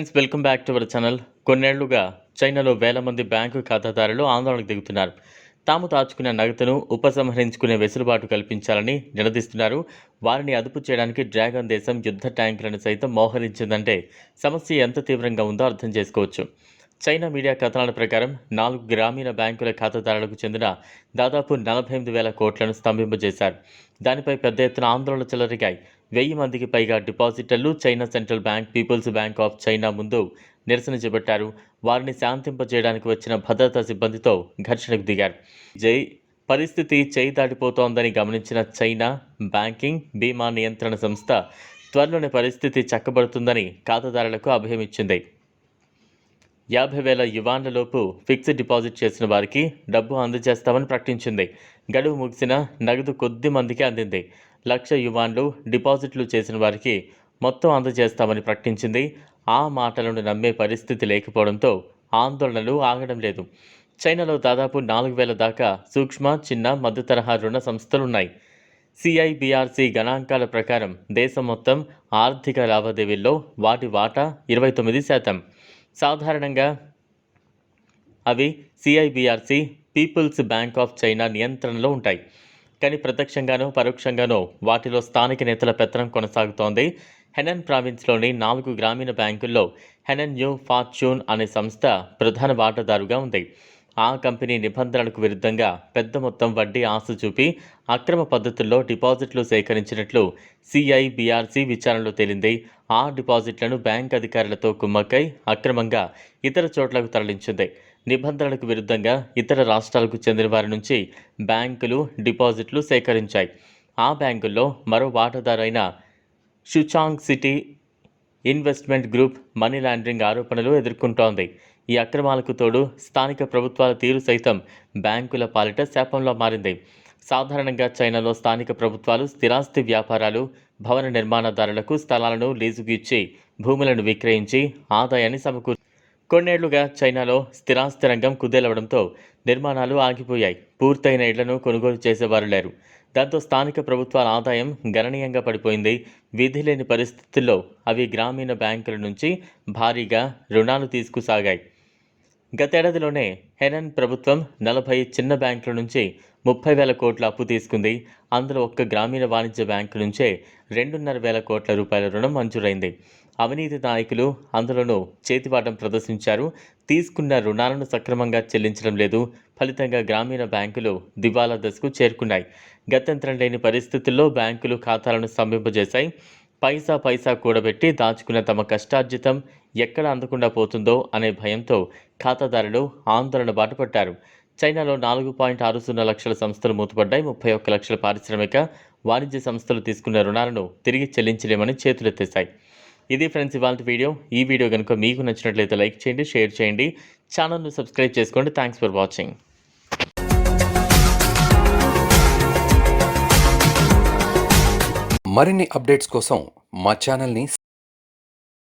Friends welcome back to our channel కొన్నేళ్ళుగా చైనాలో వేల మంది బ్యాంకు ఖాతాదారులు ఆందోళనకు దిగుతున్నారు. తాము దాచుకున్న నగదును ఉపసంహరించుకునే వెసులుబాటు కల్పించాలని నిలదీస్తున్నారు. వారిని అదుపు చేయడానికి డ్రాగన్ దేశం యుద్ధ ట్యాంకులను సైతం మోహరించిందంటే సమస్య ఎంత తీవ్రంగా ఉందో అర్థం చేసుకోవచ్చు. చైనా మీడియా కథనాల ప్రకారం నాలుగు గ్రామీణ బ్యాంకుల ఖాతాదారులకు చెందిన దాదాపు నలభై ఎనిమిది వేల కోట్లను స్తంభింపజేశారు. దానిపై పెద్ద ఎత్తున ఆందోళన చెలరిగాయి. వెయ్యి మందికి పైగా డిపాజిటర్లు China central bank people's bank of China ముందు నిరసన చేపట్టారు. వారిని శాంతింపజేయడానికి వచ్చిన భద్రతా సిబ్బందితో ఘర్షణకు దిగారు. జై పరిస్థితి చేయి దాటిపోతోందని గమనించిన చైనా బ్యాంకింగ్ బీమా నియంత్రణ సంస్థ త్వరలోనే పరిస్థితి చక్కబడుతుందని ఖాతాదారులకు అభయమిచ్చింది. యాభై వేల యువాన్లలోపు ఫిక్స్డ్ డిపాజిట్ చేసిన వారికి డబ్బు అందజేస్తామని ప్రకటించింది. గడువు ముగిసిన నగదు కొద్ది మందికి అందింది. లక్ష యువాన్లు డిపాజిట్లు చేసిన వారికి మొత్తం అందజేస్తామని ప్రకటించింది. ఆ మాటలను నమ్మే పరిస్థితి లేకపోవడంతో ఆందోళనలు ఆగడం లేదు. చైనాలో దాదాపు నాలుగు వేల దాకా సూక్ష్మ చిన్న మధ్య తరహా రుణ సంస్థలున్నాయి. సిఐబిఆర్సి గణాంకాల ప్రకారం దేశం మొత్తం ఆర్థిక లావాదేవీల్లో వాటి వాటా ఇరవై తొమ్మిది శాతం. సాధారణంగా అవి CIBRC people's bank of China నియంత్రణలో ఉంటాయి. కానీ ప్రత్యక్షంగానో పరోక్షంగానో వాటిలో స్థానిక నేతల పెత్తనం కొనసాగుతోంది. హెనన్ ప్రావిన్స్లోని నాలుగు గ్రామీణ బ్యాంకుల్లో హెనన్ న్యూ ఫార్చ్యూన్ అనే సంస్థ ప్రధాన వాటాదారుగా ఉంది. ఆ కంపెనీ నిబంధనలకు విరుద్ధంగా పెద్ద మొత్తం వడ్డీ ఆశ చూపి అక్రమ పద్ధతుల్లో డిపాజిట్లు సేకరించినట్లు సిఐబిఆర్సి విచారణలో తేలింది. ఆ డిపాజిట్లను బ్యాంక్ అధికారులతో కుమ్మక్కై అక్రమంగా ఇతర చోట్లకు తరలించింది. నిబంధనలకు విరుద్ధంగా ఇతర రాష్ట్రాలకు చెందిన వారి నుంచి బ్యాంకులు డిపాజిట్లు సేకరించాయి. ఆ బ్యాంకుల్లో మరో వాటాదారైన Xuchang city investment group money laundering ఆరోపణలు ఎదుర్కొంటోంది. ఈ అక్రమాలకు తోడు స్థానిక ప్రభుత్వాల తీరు సైతం బ్యాంకుల పాలిట శాపంలో మారింది. సాధారణంగా చైనాలో స్థానిక ప్రభుత్వాలు స్థిరాస్తి వ్యాపారాలు భవన నిర్మాణదారులకు స్థలాలను లీజుకు ఇచ్చి భూములను విక్రయించి ఆదాయాన్ని సమకూర్ కొన్నేళ్ళుగా చైనాలో స్థిరాస్తి రంగం కుదేలవడంతో నిర్మాణాలు ఆగిపోయాయి. పూర్తయిన ఇళ్ళను కొనుగోలు చేసేవారు లేరు. దాంతో స్థానిక ప్రభుత్వాల ఆదాయం గణనీయంగా పడిపోయింది. విధి లేని పరిస్థితుల్లో అవి గ్రామీణ బ్యాంకుల నుంచి భారీగా రుణాలు తీసుకుసాగాయి. గతేడాదిలోనే హెనన్ ప్రభుత్వం నలభై చిన్న బ్యాంకుల నుంచి ముప్పై వేల కోట్ల అప్పు తీసుకుంది. అందులో ఒక్క గ్రామీణ వాణిజ్య బ్యాంకు నుంచే రెండున్నర వేల కోట్ల రూపాయల రుణం మంజూరైంది. అవినీతి నాయకులు అందులోనూ చేతివాటం ప్రదర్శించారు. తీసుకున్న రుణాలను సక్రమంగా చెల్లించడం లేదు. ఫలితంగా గ్రామీణ బ్యాంకులు దివాలా దశకు చేరుకున్నాయి. గత్యంతరం లేని పరిస్థితుల్లో బ్యాంకులు ఖాతాలను స్తంభింపజేశాయి. పైసా పైసా కూడబెట్టి దాచుకున్న తమ కష్టార్జితం ఎక్కడ అందకుండా పోతుందో అనే భయంతో ఖాతాదారులు ఆందోళన బాటపట్టారు చైనాలో నాలుగు పాయింట్ ఆరు సున్నా లక్షల సంస్థలు మూతపడ్డాయి. ముప్పై ఒక్క లక్షల పారిశ్రామిక వాణిజ్య సంస్థలు తీసుకున్న రుణాలను తిరిగి చెల్లించలేమని చేతులెత్తేశాయి. ఇది ఫ్రెండ్స్ ఇవాళ వీడియో. ఈ వీడియో కనుక మీకు నచ్చినట్లయితే లైక్ చేయండి షేర్ చేయండి. ఛానల్ను సబ్స్క్రైబ్ చేసుకోండి. Thanks for watching. మరిన్ని అప్డేట్స్ కోసం మా ఛానల్ని